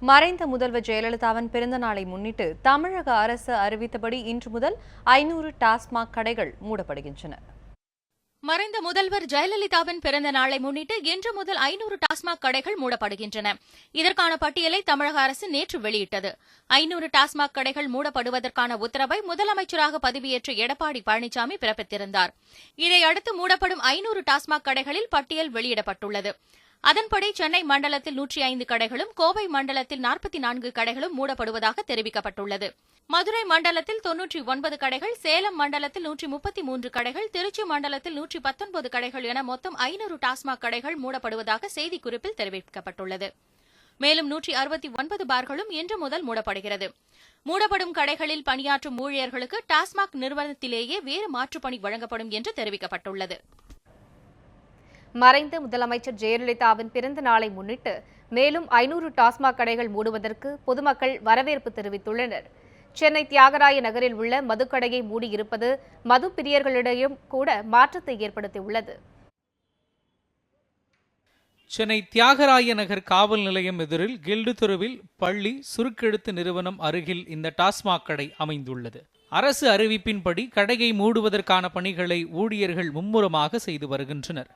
மறைந்த முதல்வர் ஜெயலலிதாவின் பிறந்த நாளை முன்னிட்டு தமிழக அரசு அறிவித்தபடி இன்று முதல் ஐநூறு டாஸ்மாக் கடைகள் மூடப்படுகின்றன. மறைந்த முதல்வர் ஜெயலலிதாவின் பிறந்த நாளை முன்னிட்டு இன்று முதல் ஐநூறு டாஸ்மாக் கடைகள் மூடப்படுகின்றன. இதற்கான பட்டியலை தமிழக அரசு நேற்று வெளியிட்டது. ஐநூறு டாஸ்மாக் கடைகள் மூடப்படுவதற்கான உத்தரவை முதலமைச்சராக பதவியேற்ற எடப்பாடி பழனிசாமி பிறப்பித்திருந்தார். இதையடுத்து மூடப்படும் ஐநூறு டாஸ்மாக் கடைகளில் பட்டியல் வெளியிடப்பட்டுள்ளது. அதன்படி சென்னை மண்டலத்தில் நூற்றி ஐந்து கடைகளும் கோவை மண்டலத்தில் நாற்பத்தி நான்கு கடைகளும் மூடப்படுவதாக தெரிவிக்கப்பட்டுள்ளது. மதுரை மண்டலத்தில் தொன்னூற்றி ஒன்பது கடைகள் சேலம் மண்டலத்தில் நூற்றி முப்பத்தி மூன்று கடைகள் திருச்சி மண்டலத்தில் நூற்றி பத்தொன்பது கடைகள் என மொத்தம் ஐநூறு டாஸ்மாக் கடைகள் மூடப்படுவதாக செய்திக்குறிப்பில் தெரிவிக்கப்பட்டுள்ளது. மேலும் நூற்றி அறுபத்தி ஒன்பது பார்களும் இன்று முதல் மூடப்படுகிறது. மூடப்படும் கடைகளில் பணியாற்றும் ஊழியர்களுக்கு டாஸ்மாக் நிறுவனத்திலேயே வேறு மாற்றுப்பணி வழங்கப்படும் என்று தெரிவிக்கப்பட்டுள்ளது. மறைந்த முதலமைச்சர் ஜெயலலிதாவின் பிறந்த நாளை முன்னிட்டு மேலும் ஐநூறு டாஸ்மாக் கடைகள் மூடுவதற்கு பொதுமக்கள் வரவேற்பு தெரிவித்துள்ளனர். சென்னை தியாகராய நகரில் உள்ள மதுக்கடையை மூடியிருப்பது மது பிரியர்களிடையும் கூட மாற்றத்தை ஏற்படுத்தியுள்ளது. சென்னை தியாகராய நகர் காவல் நிலையம் எதிரில் கில்டு தெருவில் பள்ளி சுருக்கெழுத்து நிறுவனம் அருகில் இந்த டாஸ்மாக் கடை அமைந்துள்ளது. அரசு அறிவிப்பின்படி கடையை மூடுவதற்கான பணிகளை ஊழியர்கள் மும்முரமாக செய்து வருகின்றனர்.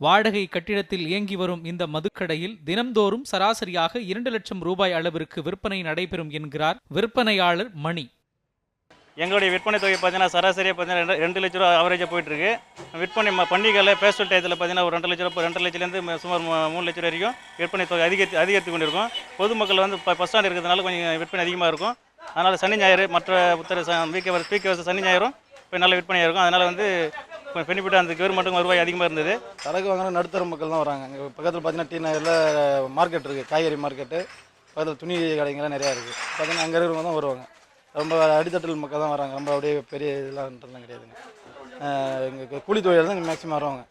வாடகை கட்டிடத்தில் இயங்கி வரும் இந்த மதுக்கடையில் தினம்தோறும் சராசரியாக இரண்டு லட்சம் ரூபாய் அளவிற்கு விற்பனை நடைபெறும் என்கிறார் விற்பனையாளர் மணி. எங்களுடைய விற்பனை தொகை பார்த்தீங்கன்னா சராசரியாக பார்த்தீங்கன்னா ரெண்டு- லட்ச ரூபா அவரேஜாக போயிட்டுருக்கு. விற்பனை பண்டிகையில் பேஸ்டல் டயத்தில் பார்த்தீங்கன்னா ஒரு ரெண்டு லட்ச ரூபா ரெண்டு லட்சத்துலேருந்து சுமார் மூணு மூணு லட்சம் வரைக்கும் விற்பனை தொகை அதிகரித்து அதிகரித்து கொண்டிருக்கும். பொதுமக்கள் வந்து இப்போ பஸ் ஸ்டாண்ட் இருக்கிறதுனால கொஞ்சம் விற்பனை அதிகமாக இருக்கும். அதனால் சனி ஞாயிறு மற்ற உத்தர வீக்கர் வீக்க வருஷம் சனி ஞாயிறும் இப்போ நல்ல விற்பனையாக இருக்கும். அதனால் வந்து பெனிஃபிட் அந்த கவர்மெண்ட்டுக்கும் வருவாய் அதிகமாக இருந்தது. சரக்கு வாங்கினா நடுத்தர மக்கள் தான் வராங்க. அங்கே பக்கத்தில் பார்த்தீங்கன்னா டி நகரில் மார்க்கெட் இருக்குது காய்கறி மார்க்கெட்டு பக்கத்தில் துணி கடைங்கெல்லாம் நிறையா இருக்குது பார்த்தீங்கன்னா அங்கே இருக்கிறவங்க தான் வருவாங்க. ரொம்ப அடித்தட்டில் மக்கள் தான் வராங்க. ரொம்ப அப்படியே பெரிய இதெல்லாம்ன்றதுலாம் கிடையாதுங்க. இங்கே கூலி தொழில் தான் மேக்ஸிமம் வருவாங்க.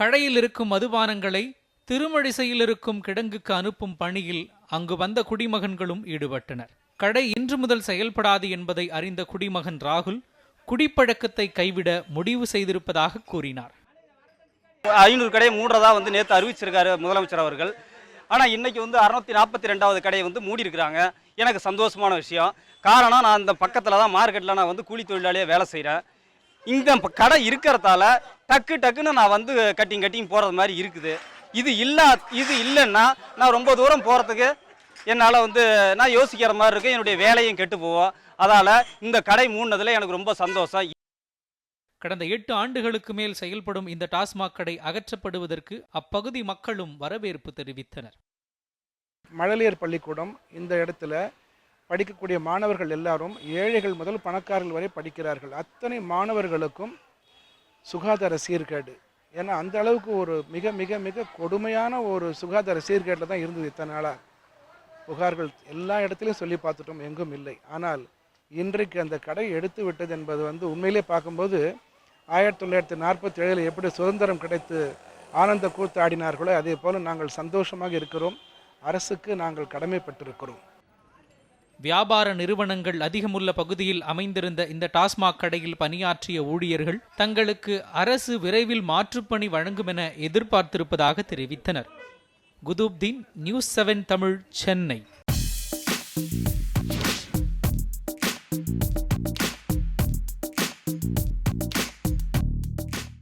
கடையில் இருக்கும் மதுபானங்களை திருமழிசையில் இருக்கும் கிடங்குக்கு அனுப்பும் பணியில் அங்கு வந்த குடிமகன்களும் ஈடுபட்டனர். கடை இன்று முதல் செயல்படாது என்பதை அறிந்த குடிமகன் ராகுல் குடிப்பழக்கத்தை கைவிட முடிவு செய்திருப்பதாக கூறினார். ஐநூறு கடையை மூடுறதா வந்து நேற்று அறிவிச்சிருக்காரு முதலமைச்சர் அவர்கள். ஆனால் இன்னைக்கு வந்து அறுநூத்தி நாற்பத்தி ரெண்டாவது கடையை வந்து மூடி இருக்கிறாங்க எனக்கு சந்தோஷமான விஷயம். காரணம் நான் இந்த பக்கத்தில் தான் மார்க்கெட்டில் நான் வந்து கூலி தொழிலாளியாக வேலை செய்கிறேன் இந்த கடை இருக்கிறதால டக்கு டக்குன்னு நான் வந்து கட்டிங் கட்டிங் போகிறது மாதிரி இருக்குது. இது இல்லா இது இல்லைன்னா நான் ரொம்ப தூரம் போகிறதுக்கு என்னால் வந்து நான் யோசிக்கிற மாதிரி இருக்கு. என்னுடைய வேலையும் கெட்டு போவோம் அதால் இந்த கடை மூடினதில் எனக்கு ரொம்ப சந்தோஷம். கடந்த எட்டு ஆண்டுகளுக்கு மேல் செயல்படும் இந்த டாஸ்மாக் கடை அகற்றப்படுவதற்கு அப்பகுதி மக்களும் வரவேற்பு தெரிவித்தனர். மழலையர் பள்ளிக்கூடம் இந்த இடத்துல படிக்கக்கூடிய மாணவர்கள் எல்லாரும் ஏழைகள் முதல் பணக்காரர்கள் வரை படிக்கிறார்கள். அத்தனை மாணவர்களுக்கும் சுகாதார சீர்கேடு. ஏன்னா அந்த அளவுக்கு ஒரு மிக மிக மிக கொடுமையான ஒரு சுகாதார சீர்கேட்டில் தான் இருந்தது இத்தனை நாளாக புகார்கள் எல்லா இடத்துலையும் சொல்லி பார்த்துட்டோம் எங்கும் இல்லை. ஆனால் இன்றைக்கு அந்த கடை எடுத்து விட்டது என்பது வந்து உண்மையிலே பார்க்கும்போது ஆயிரத்தி தொள்ளாயிரத்தி நாற்பத்தி ஏழில் எப்படி சுதந்திரம் கிடைத்து ஆனந்த கூத்து ஆடினார்களோ அதே போல் நாங்கள் சந்தோஷமாக இருக்கிறோம். அரசுக்கு நாங்கள் கடமைப்பட்டிருக்கிறோம். வியாபார நிறுவனங்கள் அதிகமுள்ள பகுதியில் அமைந்திருந்த இந்த டாஸ்மாக் கடையில் பணியாற்றிய ஊழியர்கள் தங்களுக்கு அரசு விரைவில் மாற்றுப்பணி வழங்கும் என எதிர்பார்த்திருப்பதாக தெரிவித்தனர். Kuthubdeen news seven Tamil Chennai